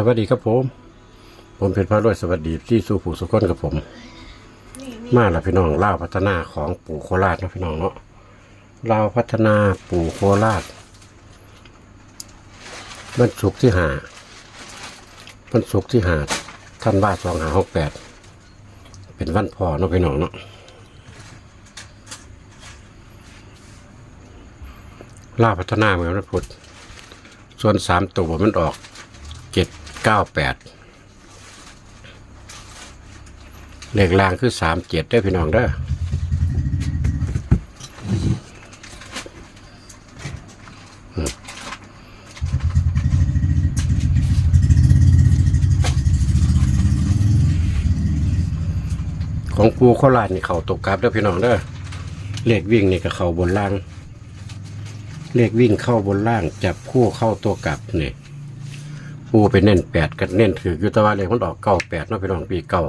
สวัสดีครับผม ผมเพชรพระรวยสวัสดีที่สู่ผู้สุขคนกับผม มาแล้วพี่น้องเล่าพัฒนาของปู่โคราชนะพี่น้องเนาะเล่าพัฒนาปู่โคราชมันสุกที่หามันสุกที่หาท่านว่าสองหาหกแปดเป็นวันพ่อเนาะพี่น้องเนาะเล่าพัฒนาเหมือนวันพุธส่วนสามตัวมันออกเจ็ด เก้าแปดเลขล่างคือสามเจ็ดได้พี่น้องเด้อของปูโคราชนี่เขาตกกลับเด้อพี่น้องเด้อเลขวิ่งนี่ก็เขาบนล่าง เลขวิ่งเข้าบนล่าง จับคู่เข้าตัวกลับนี่ ปูไปเน้นแปดกันเน้นถือยุทธวาเลยมันออกเก้าแปดเนาะพี่น้องปีเก้า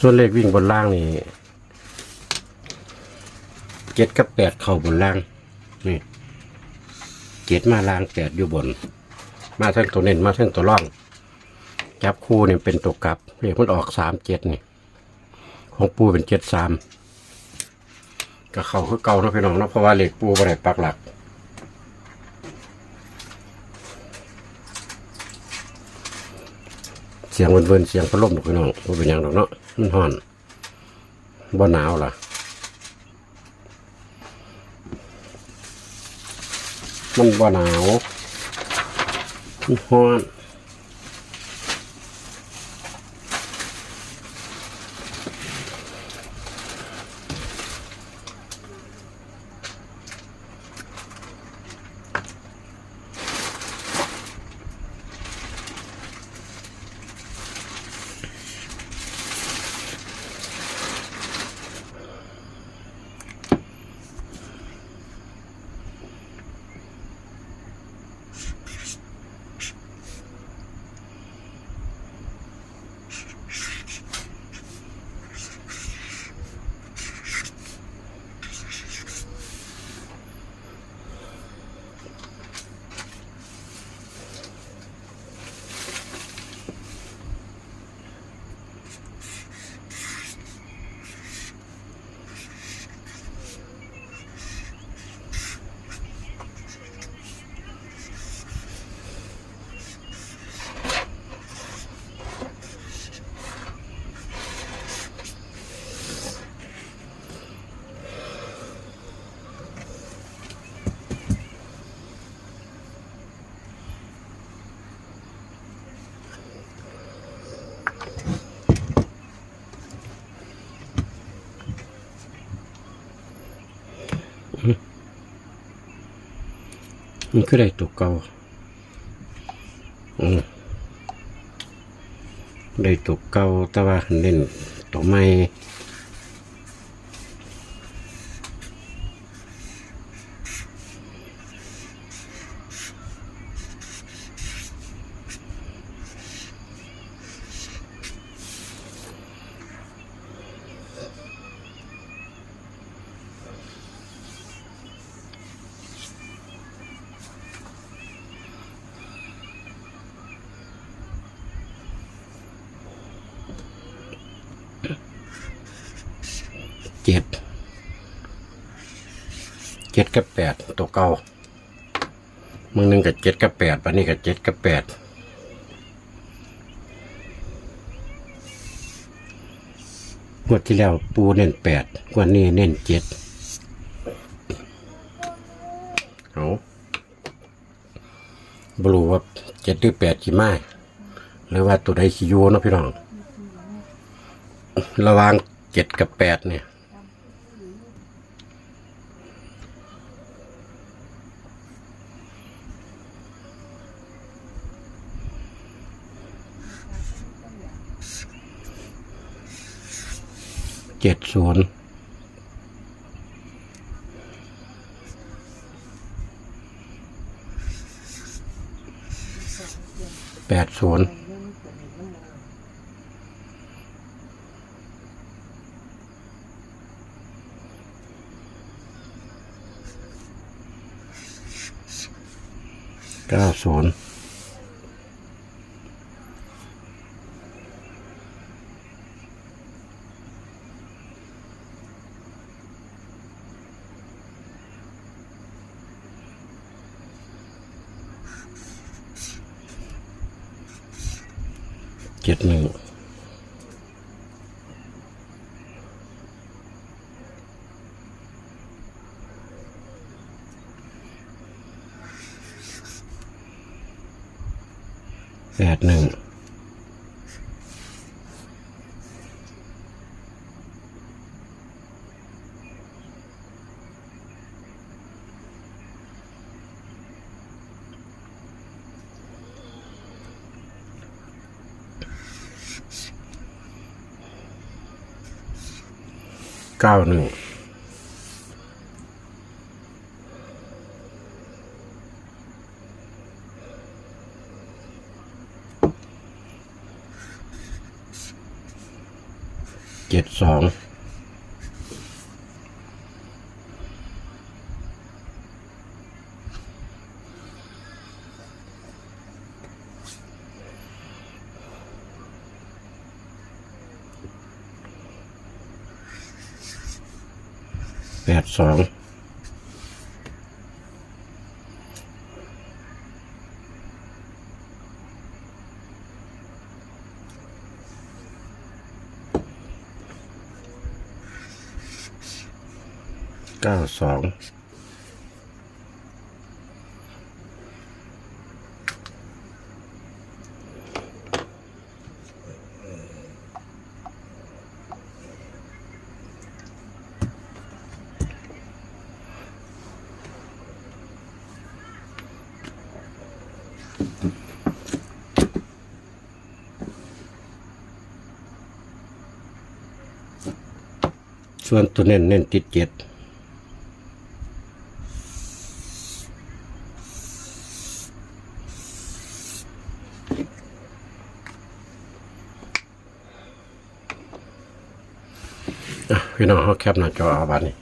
ส่วนเลขวิ่งบนล่างนี่เจ็ดกับแปดเข้าบนล่างนี่เจ็ดมาล่างแปดอยู่บน มาทั้งตัวเน้นมาทั้งตัวร่องจับคู่เนี่ยเป็นตัวกลับเลขมันออกสามเจ็ดนี่ของปูเป็นเจ็ดสามก็เข้าคือเก่าเนาะพี่น้องเนาะเพราะว่าเลขปูบ่ได้ปักหลัก เสียงเวินเสียงพัดลมดอกพี่น้องบ่เป็นหยังดอกเนาะมันห่อนบ่หนาวล่ะมันบ่หนาวมันห่อน มันคือได้ตัวเก่าอืมได้ตัวเก่าแต่ว่าเล่นตัวใหม่ เจ็ดเจ็ดกับแปดตัวเก่ามึงหนึ่งกับเจ็ดกับแปดปันนี้กับเจ็ดกับแปดงวดที่แล้วปูเน้นแปดงวันนี้เน้นเจ็ดเอาบรู้ว่าเจ็ดหรือแปดกี่ไม้หรือว่าตัวใดขี้ยูเนาะพี่น้อง ระหว่างเจ็ดกับแปดเนี่ย เจ็ดศูนย์แปดศูนย์เก้าศูนย์ เจ็ดหนึ่งแปดหนึ่ง เก้าหนึ่งเจ็ดสอง แปดสองเก้าสอง ส่วนตัวเน้นเน้นติดเจ็ดพี่น้องเขาแคปหน้าจอเอาบัดนี้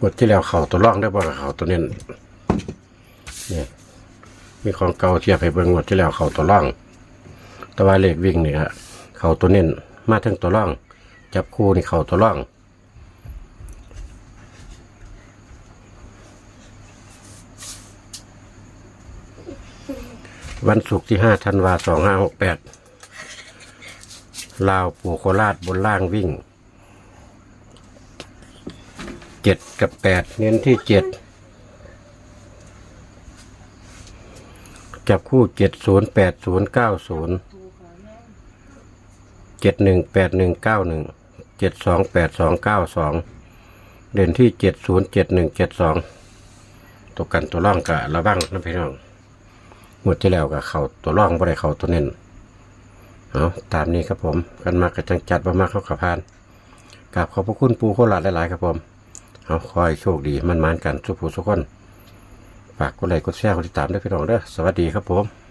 กดที่แล้วเข่าตัวร่องได้บ่กับเข่าตัวเน้นเนี่ย มีของเก่าเทียบให้เบิ่งงวดที่แล้วเข่าตัวร่อง แต่ว่าเลขวิ่งนี่ฮะเข่าตัวเน้นมาทั้งตัวร่อง จับคู่นี่เข่าตัวร่องวันศุกร์ที่ห้าธันวาสองห้าหกแปดลาวปู่โคราชบนล่างวิ่งเจ็ดกับแปดเน้นที่เจับคู่เจ็ดศูนย์แปดศูนย์เก้าศูนย์เจ็ดหนึ่งแปดหนึ่งเก้าหนึ่งเจ็ดสองแปดสองเก้าสองเด่นที่เจ็ดศูนย์เจ็ดหนึ่งเจ็ดสองตัวกันตัวร่องกะระวังนะพี่น้องหมดที่แล้วกับเขาตัวร่องบ่ได้เขาตัวเน้นเอาตามนี้ครับผมกันมากระจังจัดมามากเข้าขับพานกราบขอบพระคุณปูโคราชหลายๆครับผมเอาคอยโชคดีมันมานกันสุขผู้สุขคน ฝากกดไลค์กดแชร์กดติดตามด้วยพี่น้องเด้อสวัสดีครับผม